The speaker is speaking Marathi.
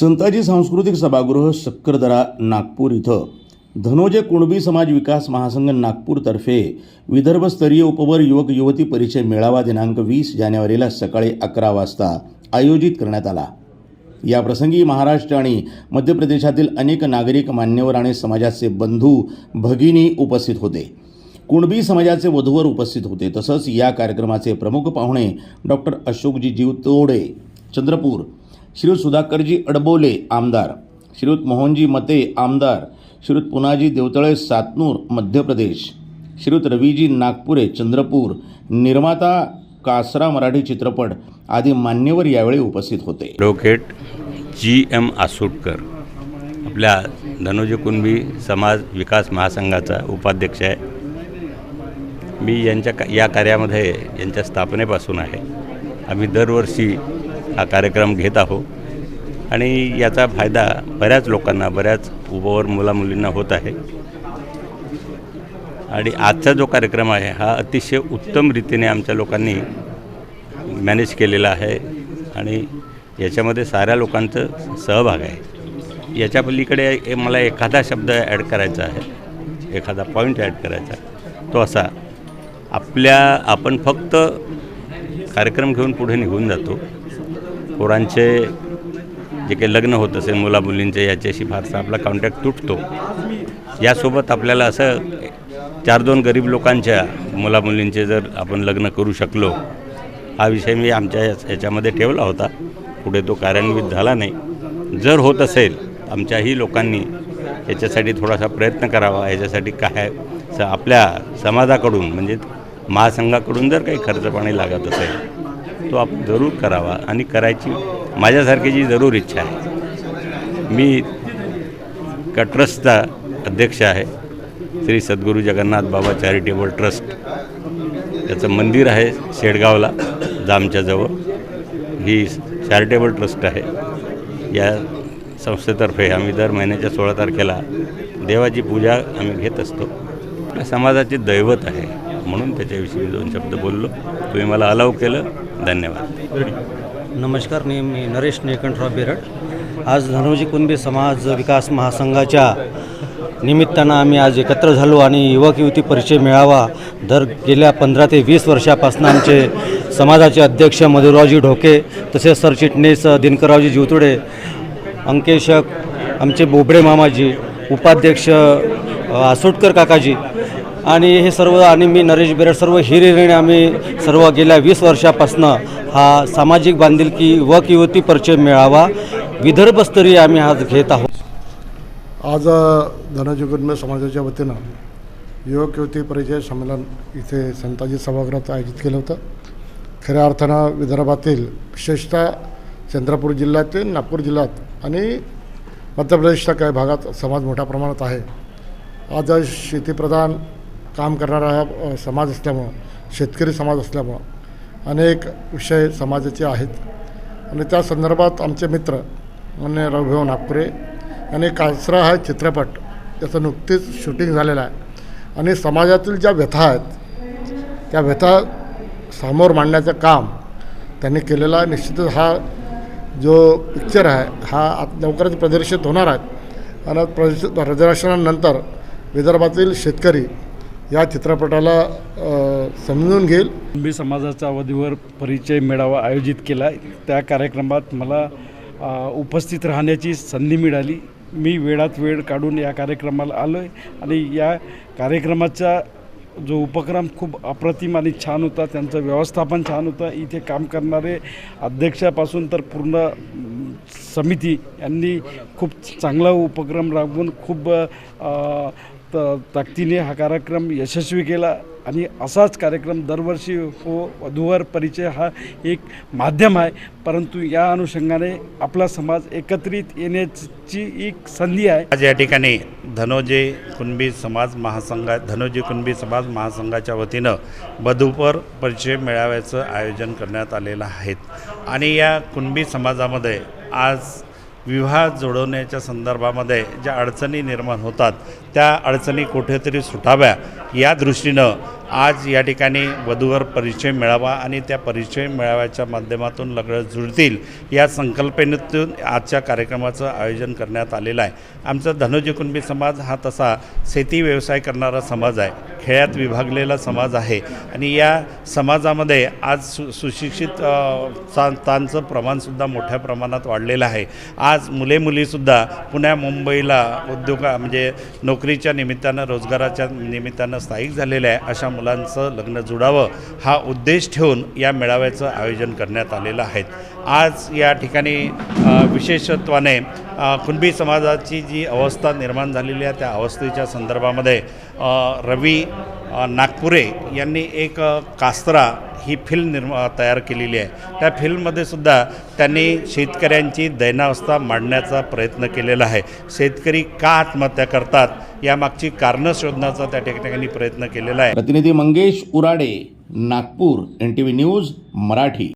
संताजी सांस्कृतिक सभागृह सक्करदरा नागपूर इथं. धनोजय कुणबी समाज विकास महासंघ नागपूरतर्फे विदर्भस्तरीय उपवर युवक युवती परिचय मेळावा दिनांक वीस जानेवारीला सकाळी अकरा वाजता आयोजित करण्यात आला. याप्रसंगी महाराष्ट्र आणि मध्य प्रदेशातील अनेक नागरिक मान्यवर आणि समाजाचे बंधू भगिनी उपस्थित होते. कुणबी समाजाचे वधूवर उपस्थित होते. तसंच या कार्यक्रमाचे प्रमुख पाहुणे डॉक्टर अशोकजी जीवतोडे चंद्रपूर श्रीयुत सुधाकरजी अडबोले आमदार श्रीयुत मोहनजी मते आमदार श्रीयुत पुनाजी देवतळे सातनूर मध्य प्रदेश श्रीयुत रवीजी नागपुरे चंद्रपूर निर्माता कासरा मराठी चित्रपट आदी मान्यवर यावेळी उपस्थित होते. ॲडव्होकेट जी एम आसुटकर आपल्या धनुजी कुणबी समाज विकास महासंघाचा उपाध्यक्ष आहे. मी यांच्या का या कार्यामध्ये यांच्या स्थापनेपासून आहे. आम्ही दरवर्षी हा कार्यक्रम घेत आहोत. आणि याचा फायदा बऱ्याच लोकांना बऱ्याच उभावर मुलामुलींना होत आहे. आणि आजचा जो कार्यक्रम आहे हा अतिशय उत्तम रीतीने आमच्या लोकांनी मॅनेज केलेला आहे. आणि याच्यामध्ये साऱ्या लोकांचं सहभाग आहे. याच्या पलीकडे ए- मला एखादा शब्द ॲड करायचा आहे. एखादा पॉईंट ॲड करायचा तो असा आपल्या आपण फक्त कार्यक्रम घेऊन पुढे निघून जातो. पोरांचे जे काही लग्न होत असेल मुला मुलींचे याच्याशी फारसा आपला कॉन्टॅक्ट तुटतो. यासोबत आपल्याला असं चार दोन गरीब लोकांच्या मुलामुलींचे जर आपण लग्न करू शकलो हा विषय मी आमच्या याच- याच्यामध्ये ठेवला होता. पुढे तो कार्यान्वित झाला नाही. जर होत असेल आमच्याही लोकांनी याच्यासाठी थोडासा प्रयत्न करावा. याच्यासाठी काय स आपल्या समाजाकडून म्हणजे महासंघाकडून जर काही खर्च पाणी लागत असेल तो आप जरूर करावा आणि करायची माझ्यासारखीची जरूर इच्छा आहे. मी का ट्रस्टचा अध्यक्ष आहे. श्री सद्गुरू जगन्नाथ बाबा चॅरिटेबल ट्रस्ट. याचं मंदिर आहे शेडगावला जामच्याजवळ ही चॅरिटेबल ट्रस्ट आहे. या संस्थेतर्फे आम्ही दर महिन्याच्या सोळा तारखेला देवाची पूजा आम्ही घेत असतो. आपल्या समाजाचे दैवत आहे. म्हणून त्याच्याविषयी मी दोन शब्द बोललो. तुम्ही मला अलाव केलं. धन्यवाद. नमस्कार मी मी नरेश निळकंठराव बेरड आज धनोजी कुणबी समाज विकास महासंघाच्या निमित्तानं आम्ही आज एकत्र झालो आणि युवक युवती परिचय मिळावा. दर गेल्या पंधरा ते वीस वर्षापासून आमचे समाजाचे अध्यक्ष मधुरावजी ढोके तसेच सरचिटणीस दिनकररावजी जिवतुडे अंकेशक आमचे बोबडे मामाजी उपाध्यक्ष आसुटकर आसोटकर काकाजी आणि हे सर्व आणि मी नरेश बेरड सर्व हिरिरीने आम्ही सर्व गेल्या वीस वर्षापासनं हा सामाजिक बांधिलकी व युवती परिचय मिळावा विदर्भस्तरीय आम्ही आज घेत आहोत. आज अ, समाजाच्या वतीनं युवक युवती परिचय संमेलन इथे संताजी सभागृहात आयोजित केलं होतं. खऱ्या अर्थानं विदर्भातील विशेषतः चंद्रपूर जिल्ह्यातील नागपूर जिल्ह्यात आणि मध्य प्रदेशच्या काही भागात समाज मोठ्या प्रमाणात आहे. आज शेतीप्रधान काम करणारा समाज असल्यामुळं शेतकरी समाज असल्यामुळं अनेक विषय समाजाचे आहेत. आणि त्या संदर्भात आमचे मित्र मान्य रघुभाऊ नागपुरे आणि कासरा हा चित्रपट याचं नुकतीच शूटिंग झालेलं आहे. आणि समाजातील ज्या व्यथा आहेत त्या व्यथा समोर मांडण्याचं काम त्यांनी केलेलं आहे. निश्चितच हा जो पिक्चर आहे हा आत लवकरच प्रदर्शित होणार आहे. आणि प्रदर्शित प्रदर्शनानंतर विदर्भातील शेतकरी या चित्रपटाला समजून घेईल. कुणबी समाजाचा अवधीवर परिचय मेळावा आयोजित केला त्या कार्यक्रमात मला उपस्थित राहण्याची संधी मिळाली. मी वेळात वेळ काढून या कार्यक्रमाला आलो आहे आणि या कार्यक्रमाचा जो उपक्रम खूप अप्रतिम आणि छान होता त्यांचं व्यवस्थापन छान होतं. इथे काम करणारे अध्यक्षापासून तर पूर्ण समिती यांनी खूप चांगला उपक्रम राबवून खूप त ताकदीने हा कार्यक्रम यशस्वी केला आणि असाच कार्यक्रम दरवर्षी हो वधूवर परिचय हा एक माध्यम आहे. परंतु या अनुषंगाने आपला समाज एकत्रित येण्याची एक संधी आहे. आज या ठिकाणी धनोजे कुणबी समाज महासंघा धनोजी कुणबी समाज महासंघाच्या वतीनं वधूपर परिचय मेळाव्याचं आयोजन करण्यात आलेलं आहे. आणि या कुणबी समाजामध्ये आज विवाह जोडवण्याच्या संदर्भामध्ये ज्या अडचणी निर्माण होतात त्या अडचणी कुठेतरी सुटाव्या. या दृष्टीनं आज या ठिकाणी वधूवर परिचय मिळावा आणि त्या परिचय मेळाव्याच्या माध्यमातून लग्न जुळतील या संकल्पनेतून आजच्या कार्यक्रमाचं आयोजन करण्यात आलेलं आहे. आमचा धनुजी कुणबी समाज हा तसा शेती व्यवसाय करणारा समाज आहे. खेळ्यात विभागलेला समाज आहे आणि या समाजामध्ये आज सु सुशिक्षित अ, संतांचं प्रमाणसुद्धा मोठ्या प्रमाणात वाढलेलं आहे. आज मुले मुलीसुद्धा पुण्या मुंबईला उद्योगा म्हणजे नोकरीच्या निमित्तानं रोजगाराच्या निमित्तानं स्थायिक झालेले आहे अशा मुलांचं लग्न जुडावं हा उद्देश ठेवून या मेळाव्याचं आयोजन करण्यात आलेलं आहे. आज या ठिकाणी विशेषत्वाने कुणबी समाजाची जी अवस्था निर्माण झालेली आहे त्या अवस्थेच्या संदर्भामध्ये रवी नागपुरे यांनी एक कास्त्रा ही फिल्म निर्मा तयार केलेली आहे. त्या फिल्ममध्ये सुद्धा त्यांनी शेतकऱ्यांची दैनावस्था मांडण्याचा प्रयत्न केलेला आहे. शेतकरी का आत्महत्या करतात यामागची कारणं शोधण्याचा त्या ठिकाणी प्रयत्न केलेला आहे. प्रतिनिधी Mangesh Urade Nagpur N T V news Marathi.